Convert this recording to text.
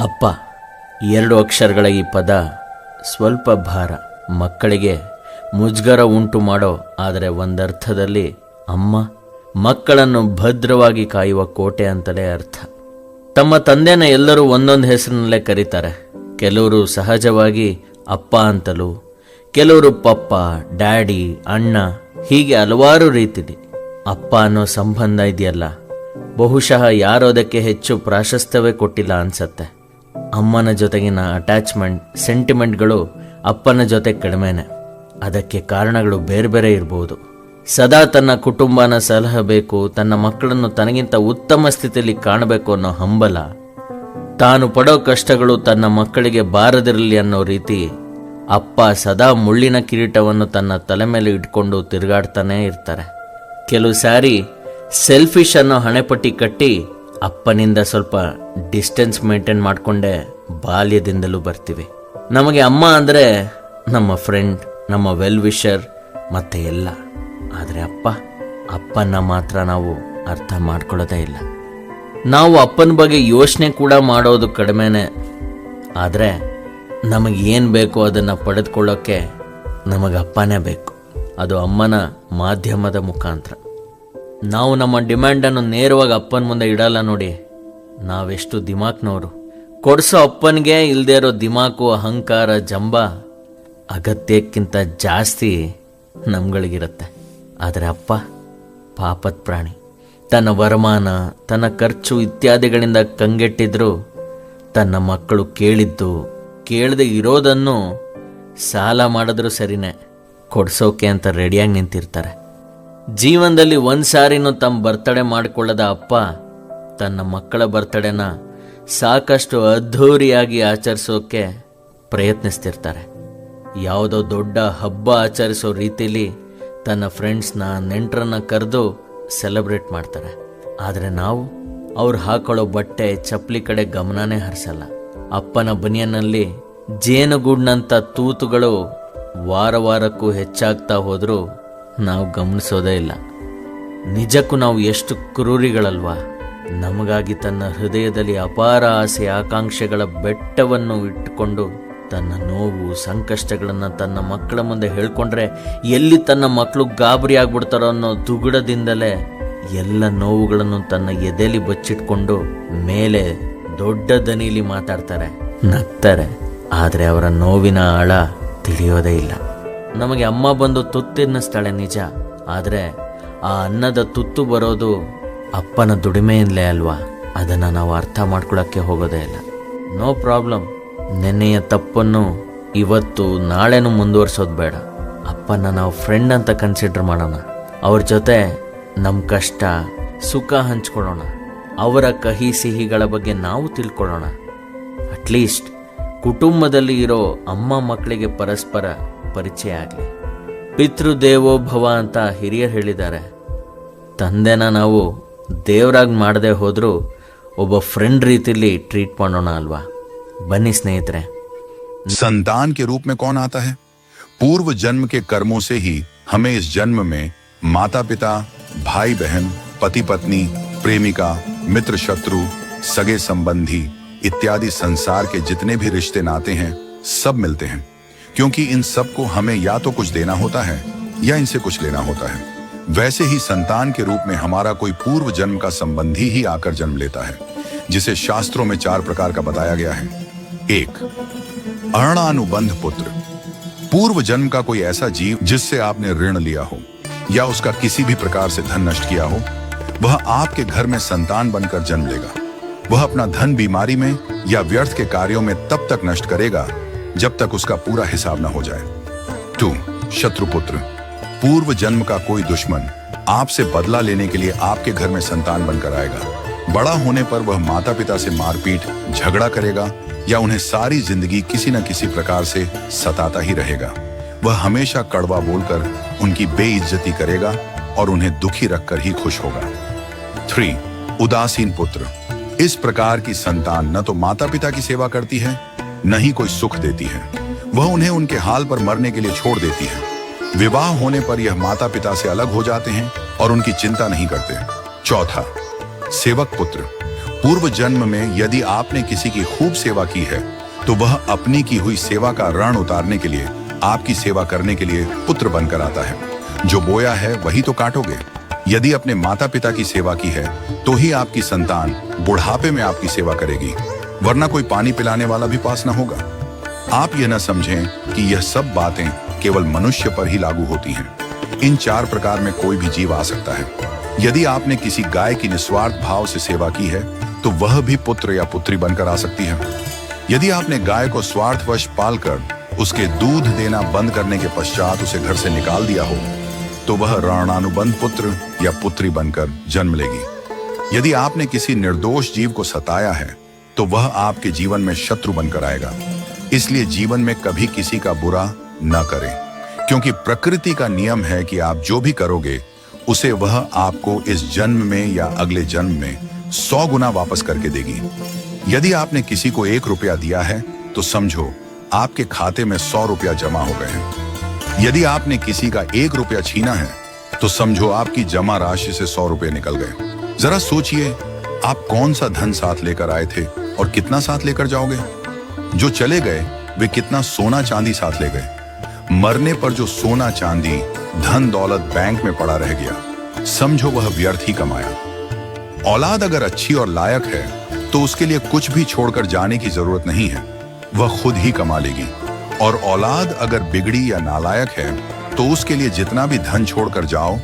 ಅಪ್ಪ, ಎರಡು ಅಕ್ಷರಗಳ ಈ ಪದ ಸ್ವಲ್ಪ ಭಾರ. ಮಕ್ಕಳಿಗೆ ಮುಜುಗರ ಉಂಟು ಮಾಡೋ, ಆದರೆ ಒಂದರ್ಥದಲ್ಲಿ ಅಮ್ಮ ಮಕ್ಕಳನ್ನು ಭದ್ರವಾಗಿ ಕಾಯುವ ಕೋಟೆ ಅಂತಲೇ ಅರ್ಥ. ತಮ್ಮ ತಂದೆನ ಎಲ್ಲರೂ ಒಂದೊಂದು ಹೆಸರಿನಲ್ಲೇ ಕರೀತಾರೆ. ಕೆಲವರು ಸಹಜವಾಗಿ ಅಪ್ಪ ಅಂತಲೂ, ಕೆಲವರು ಪಪ್ಪ, ಡ್ಯಾಡಿ, ಅಣ್ಣ, ಹೀಗೆ ಹಲವಾರು ರೀತಿಲಿ. ಅಪ್ಪ ಅನ್ನೋ ಸಂಬಂಧ ಇದೆಯಲ್ಲ. ಬಹುಶಃ ಯಾರು ಅದಕ್ಕೆ ಹೆಚ್ಚು ಪ್ರಾಶಸ್ತ್ಯವೇ ಕೊಟ್ಟಿಲ್ಲ ಅನ್ಸತ್ತೆ. ಅಮ್ಮನ ಜೊತೆಗಿನ ಅಟ್ಯಾಚ್ಮೆಂಟ್ ಸೆಂಟಿಮೆಂಟ್ಗಳು ಅಪ್ಪನ ಜೊತೆ ಕಡಿಮೆನೆ. ಅದಕ್ಕೆ ಕಾರಣಗಳು ಬೇರೆ ಬೇರೆ ಇರಬಹುದು ಸದಾ ತನ್ನ ಕುಟುಂಬನ ಸಲಹಬೇಕು ತನ್ನ ಮಕ್ಕಳನ್ನು ತನಗಿಂತ ಉತ್ತಮ ಸ್ಥಿತಿಯಲ್ಲಿ ಕಾಣಬೇಕು ಅನ್ನೋ ಹಂಬಲ. ತಾನು ಪಡೋ ಕಷ್ಟಗಳು ತನ್ನ ಮಕ್ಕಳಿಗೆ ಬಾರದಿರಲಿ ಅನ್ನೋ ರೀತಿ ಅಪ್ಪ ಸದಾ ಮುಳ್ಳಿನ ಕಿರೀಟವನ್ನು ತನ್ನ ತಲೆ ಮೇಲೆ ಇಟ್ಕೊಂಡು ತಿರುಗಾಡ್ತಾನೇ ಇರ್ತಾರೆ. ಕೆಲವು ಸಾರಿ ಸೆಲ್ಫಿಶ್ ಅನ್ನೋ ಹಣೆಪಟ್ಟಿ ಕಟ್ಟಿ ಅಪ್ಪನಿಂದ ಸ್ವಲ್ಪ ಡಿಸ್ಟೆನ್ಸ್ ಮೇಂಟೈನ್ ಮಾಡಿಕೊಂಡೆ ಬಾಲ್ಯದಿಂದಲೂ ಬರ್ತೀವಿ. ನಮಗೆ ಅಮ್ಮ ಅಂದರೆ ನಮ್ಮ ಫ್ರೆಂಡ್, ನಮ್ಮ ವೆಲ್ ವಿಷರ್ ಮತ್ತೆ ಎಲ್ಲ. ಆದರೆ ಅಪ್ಪ ಅಪ್ಪನ ಮಾತ್ರ ನಾವು ಅರ್ಥ ಮಾಡ್ಕೊಳ್ಳೋದೇ ಇಲ್ಲ. ನಾವು ಅಪ್ಪನ ಬಗ್ಗೆ ಯೋಚನೆ ಕೂಡ ಮಾಡೋದು ಕಡಿಮೆನೆ. ಆದರೆ ನಮಗೆ ಏನು ಬೇಕೋ ಅದನ್ನು ಪಡೆದುಕೊಳ್ಳೋಕ್ಕೆ ನಮಗೆ ಅಪ್ಪನೇ ಬೇಕು. ಅದು ಅಮ್ಮನ ಮಾಧ್ಯಮದ ಮುಖಾಂತರ. ನಾವು ನಮ್ಮ ಡಿಮ್ಯಾಂಡನ್ನು ನೇರವಾಗಿ ಅಪ್ಪನ ಮುಂದೆ ಇಡಲ್ಲ ನೋಡಿ. ನಾವೆಷ್ಟು ದಿಮಾಕ್ನವರು ಕೊಡಿಸೋ ಅಪ್ಪನಿಗೆ ಇಲ್ಲದೆ ಇರೋ ದಿಮಾಕು, ಅಹಂಕಾರ, ಜಂಬ ಅಗತ್ಯಕ್ಕಿಂತ ಜಾಸ್ತಿ ನಮ್ಗಳಿಗಿರುತ್ತೆ. ಆದರೆ ಅಪ್ಪ ಪಾಪದ ಪ್ರಾಣಿ. ತನ್ನ ವರಮಾನ, ತನ್ನ ಖರ್ಚು ಇತ್ಯಾದಿಗಳಿಂದ ಕಂಗೆಟ್ಟಿದ್ರು, ತನ್ನ ಮಕ್ಕಳು ಕೇಳಿದ್ದು, ಕೇಳದೆ ಇರೋದನ್ನು ಸಾಲ ಮಾಡಿದ್ರೂ ಸರಿನೇ. ಕೊಡ್ಸೋಕೆ ಅಂತ ರೆಡಿಯಾಗಿ ನಿಂತಿರ್ತಾರೆ. ಜೀವನದಲ್ಲಿ ಒಂದು ಸಾರಿನೂ ತಮ್ಮ ಬರ್ತಡೇ ಮಾಡಿಕೊಳ್ಳದ ಅಪ್ಪ ತನ್ನ ಮಕ್ಕಳ ಬರ್ತಡೇನ ಸಾಕಷ್ಟು ಅದ್ಧೂರಿಯಾಗಿ ಆಚರಿಸೋಕೆ ಪ್ರಯತ್ನಿಸ್ತಿರ್ತಾರೆ. ಯಾವುದೋ ದೊಡ್ಡ ಹಬ್ಬ ಆಚರಿಸೋ ರೀತಿಲಿ ತನ್ನ ಫ್ರೆಂಡ್ಸ್ನ ನೆಂಟರನ್ನ ಕರೆದು ಸೆಲೆಬ್ರೇಟ್ ಮಾಡ್ತಾರೆ. ಆದರೆ ನಾವು ಅವ್ರು ಹಾಕೊಳ್ಳೋ ಬಟ್ಟೆ ಚಪ್ಪಲಿ ಕಡೆ ಗಮನನೇ ಹರಿಸಲ್ಲ. ಅಪ್ಪನ ಬನಿಯನ್ನಲ್ಲಿ ಜೇನುಗೂಡ್ನಂಥ ತೂತುಗಳು ವಾರ ವಾರಕ್ಕೂ ಹೆಚ್ಚಾಗ್ತಾ ಹೋದರೂ ನಾವು ಗಮನಿಸೋದೇ ಇಲ್ಲ. ನಿಜಕ್ಕೂ ನಾವು ಎಷ್ಟು ಕ್ರೂರಿಗಳಲ್ವಾ? ನಮಗಾಗಿ ತನ್ನ ಹೃದಯದಲ್ಲಿ ಅಪಾರ ಆಸೆ ಆಕಾಂಕ್ಷೆಗಳ ಬೆಟ್ಟವನ್ನು ಇಟ್ಟುಕೊಂಡು ತನ್ನ ನೋವು, ಸಂಕಷ್ಟಗಳನ್ನು ತನ್ನ ಮಕ್ಕಳ ಮುಂದೆ ಹೇಳ್ಕೊಂಡ್ರೆ ಎಲ್ಲಿ ತನ್ನ ಮಕ್ಕಳು ಗಾಬರಿ ಆಗ್ಬಿಡ್ತಾರೋ ಅನ್ನೋ ದುಗುಡದಿಂದಲೇ ಎಲ್ಲ ನೋವುಗಳನ್ನು ತನ್ನ ಎದೆಲಿ ಬಚ್ಚಿಟ್ಕೊಂಡು ಮೇಲೆ ದೊಡ್ಡ ದನಿಲಿ ಮಾತಾಡ್ತಾರೆ, ನಗ್ತಾರೆ. ಆದರೆ ಅವರ ನೋವಿನ ಆಳ ತಿಳಿಯೋದೇ ಇಲ್ಲ. ನಮಗೆ ಅಮ್ಮ ಬಂದು ತುತ್ತಿನ್ನಿಸ್ತಾಳೆ ನಿಜ. ಆದರೆ ಆ ಅನ್ನದ ತುತ್ತು ಬರೋದು ಅಪ್ಪನ ದುಡಿಮೆಯಿಂದಲೇ ಅಲ್ವಾ? ಅದನ್ನು ನಾವು ಅರ್ಥ ಮಾಡ್ಕೊಳ್ಳೋಕ್ಕೆ ಹೋಗೋದೇ ಇಲ್ಲ. ನೋ ಪ್ರಾಬ್ಲಮ್ ನೆನ್ನೆಯ ತಪ್ಪನ್ನು ಇವತ್ತು ನಾಳೆನೂ ಮುಂದುವರಿಸೋದು ಬೇಡ. ಅಪ್ಪನ ನಾವು ಫ್ರೆಂಡ್ ಅಂತ ಕನ್ಸಿಡರ್ ಮಾಡೋಣ. ಅವ್ರ ಜೊತೆ ನಮ್ಮ ಕಷ್ಟ, ಸುಖ ಹಂಚ್ಕೊಳ್ಳೋಣ. ಅವರ ಕಹಿ ಸಿಹಿಗಳ ಬಗ್ಗೆ ನಾವು ತಿಳ್ಕೊಳ್ಳೋಣ. ಅಟ್ಲೀಸ್ಟ್ ಕುಟುಂಬದಲ್ಲಿ ಇರೋ ಅಮ್ಮ ಮಕ್ಕಳಿಗೆ ಪರಸ್ಪರ ಪರಿಚಯ ಆಗಲಿ ಪಿತೃದೇವೋಭವ ಅಂತ ಹಿರಿಯರು ಹೇಳಿದ್ದಾರೆ ತಂದೆನ ನಾವು ದೇವರಾಗಿ ಮಾಡದೆ ಹೋದರೂ ಒಬ್ಬ ಫ್ರೆಂಡ್ ರೀತಿಲಿ ಟ್ರೀಟ್ ಮಾಡೋಣ ಅಲ್ವಾ ಬನ್ನಿ ಸ್ನೇಹಿತರೆ संतान के रूप में कौन आता है पूर्व जन्म के कर्मों से ही हमें इस जन्म में माता पिता भाई बहन पति पत्नी प्रेमिका मित्र शत्रु सगे संबंधी इत्यादि संसार के जितने भी रिश्ते नाते हैं सब मिलते हैं क्योंकि इन सबको हमें या तो कुछ देना होता है, या इनसे कुछ लेना होता है। वैसे ही संतान के रूप में हमारा कोई पूर्व जन्म का संबंधी ही आकर जन्म लेता है, जिसे शास्त्रों में चार प्रकार का बताया गया है। एक, अर्णानुबंध पुत्र। पूर्व जन्म का कोई ऐसा जीव जिससे आपने ऋण लिया हो, या उसका किसी भी प्रकार से धन नष्ट किया हो, वह आपके घर में संतान बनकर जन्म लेगा। वह अपना धन बीमारी में या व्यर्थ के कार्यों में तब तक नष्ट करेगा जब तक उसका पूरा हिसाब न हो जाए। टू शत्रुपुत्र, पूर्व जन्म का कोई दुश्मन आपसे बदला लेने के लिए आपके घर में संतान बनकर आएगा। बड़ा होने पर वह माता पिता से मारपीट, झगड़ा करेगा या उन्हें सारी ज़िंदगी किसी न किसी प्रकार से सताता ही रहेगा। वह हमेशा कड़वा बोलकर उनकी बेइज्जती करेगा और उन्हें दुखी रखकर ही खुश होगा। थ्री उदासीन पुत्र। इस प्रकार की संतान न तो माता पिता की सेवा करती है न ही कोई सुख देती है। वह उन्हें उनके हाल पर मरने के लिए छोड़ देती है। विवाह होने पर यह माता पिता से अलग हो जाते हैं और उनकी चिंता नहीं करते। चौथा, सेवक पुत्र। पूर्व जन्म में यदि आपने किसी की खूब सेवा की है तो वह अपनी की हुई सेवा का ऋण उतारने के लिए, आपकी सेवा करने के लिए पुत्र बनकर आता है। जो बोया है, वही तो काटोगे। यदि अपने माता पिता की सेवा की है तो ही आपकी संतान बुढ़ापे में आपकी सेवा करेगी। वरना कोई पानी पिलाने वाला भी पास न होगा। आप यह न समझें कि यह सब बातें केवल मनुष्य पर ही लागू होती हैं। इन चार प्रकार में कोई भी जीव आ सकता है। यदि आपने किसी गाय की निस्वार्थ भाव से सेवा की है तो वह भी पुत्र या पुत्री बनकर आ सकती है। यदि आपने गाय को स्वार्थवश पालकर उसके दूध देना बंद करने के पश्चात उसे घर से निकाल दिया हो तो वह ऋणानुबंध पुत्र या पुत्री बनकर जन्म लेगी। यदि आपने किसी निर्दोष जीव को सताया है तो वह आपके जीवन में शत्रु बनकर आएगा। इसलिए जीवन में कभी किसी का बुरा न करें, क्योंकि प्रकृति का नियम है कि आप जो भी करोगे, उसे वह आपको इस जन्म में या अगले जन्म में सौ गुना वापस करके देगी। यदि आपने किसी को एक रुपया दिया है तो समझो, आपके खाते में सौ रुपया जमा हो गए हैं। यदि आपने किसी का एक रुपया छीना है तो समझो आपकी जमा राशि से सौ रुपये निकल गए। जरा सोचिए आप कौन सा धन साथ लेकर आए थे और कितना साथ लेकर जाओगे? जो चले गए, वे कितना सोना चांदी साथ ले गए। मरने पर जो सोना चांदी धन दौलत बैंक में पड़ा रह गया, समझो वह व्यर्थ ही कमाया। औलाद अगर अच्छी और लायक है तो उसके लिए कुछ भी छोड़कर जाने की ज़रूरत नहीं है। वह खुद ही कमा लेगी। और औलाद अगर बिगड़ी या नालायक है तो उसके लिए जितना भी धन छोड़कर जाओ